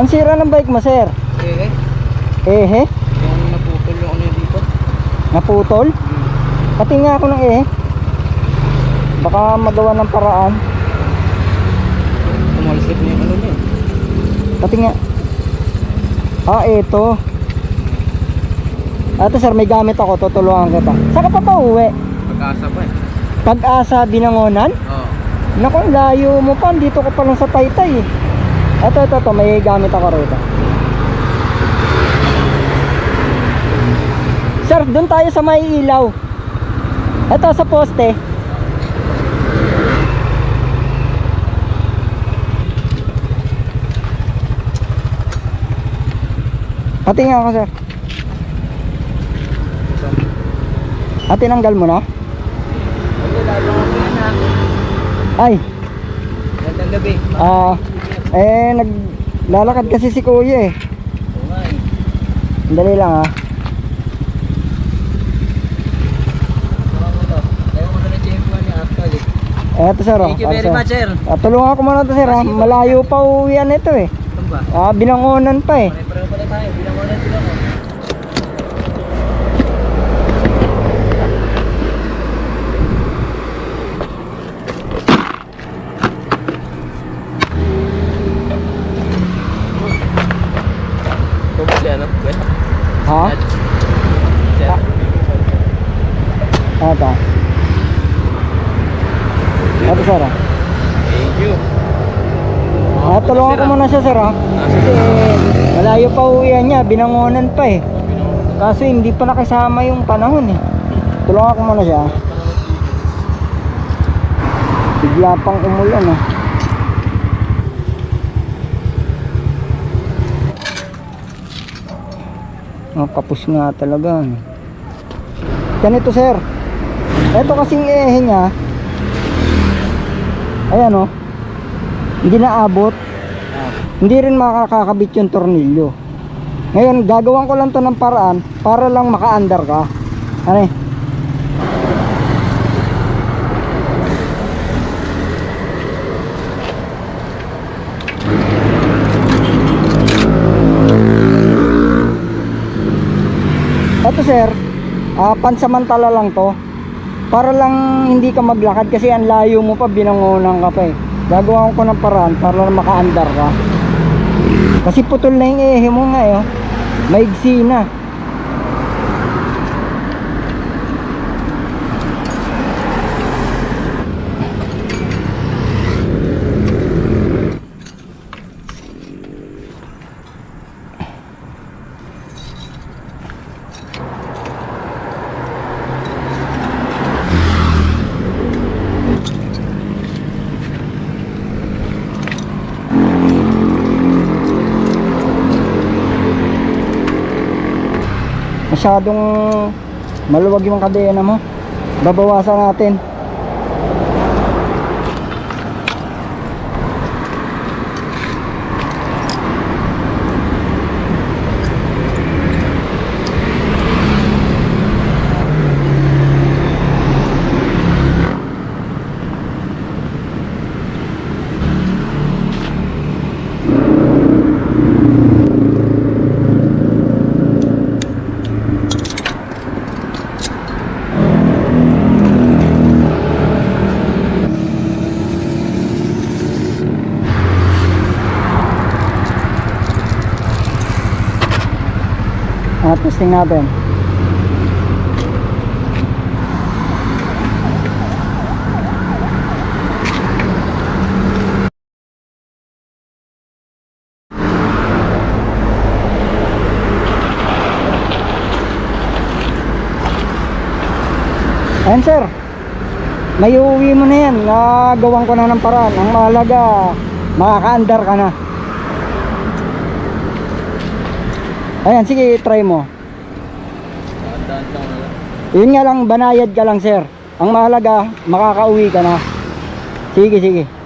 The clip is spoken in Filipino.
Ang sira ng bike mo, sir? Eh, eh. Ehe? Yung naputol yung ano dito. Naputol? Pati nga ako ng ehe. Baka magawa ng paraan. Tumalsik na yung ano niya. Pati nga. Ah, eto. Ito sir, may gamit ako. Tutulungan kita. Saan ka pa pa uwi? Pag-asa pa eh. Pag-asa binangonan? Oo. Naku, ang layo mo pa. Dito ka pa lang sa taytay eh. Ito, ito, ito. May gamit ako rito. Sir, doon tayo sa may ilaw. Ito, sa poste. Pati nga ako, sir. Ah, tinanggal mo na? Ay, Gandang gabi. Ah, eh naglalakad kasi si Kuya eh. Dali lang ah. Niya actually. Eto sir. oh, Thank you very much sir. Ah, tulungan ko muna to sir ah. Malayo pa uwian ito eh. Ba? Ah, binangonan pa eh. Pare-pareho pala tayo. Bilang ko na sila mo. Ito ba siya no? Wait. Ha? Eto sir ah. Thank you. Ah, tulungan ko muna siya sir ah. Kasi malayo pa uwian niya. Binangonan pa eh. Kaso hindi pa nakasama yung panahon eh. Tulungan ko muna siya. Bigla pang umulan ah. Oh, kapos nga talaga. Ganito sir. Ito kasing ehe niya. Ayan oh. Hindi naabot. Hindi rin makakakabit yung tornilyo. Ngayon, gagawin ko lang to ng paraan para lang maka-under ka. Ano eh? Ito sir, ah, pansamantala lang to. Para lang hindi ka maglakad kasi ang layo mo pa binangonan ka pa eh. Gagawa ko ng paraan para lang maka-andar ka. Kasi putol na yung ehe mo nga eh. oh. Maigsi na. Masyadong maluwag yung kadena mo. Babawasan natin. Ah, testing natin. Ayan sir, may uuwi mo na yan. Nagawan ko na ng paraan. Ang mahalaga, makaka-andar ka na. Ayan, sige, try mo. Yun nga lang, banayad ka lang, sir. Ang mahalaga, makakauwi ka na. Sige, sige.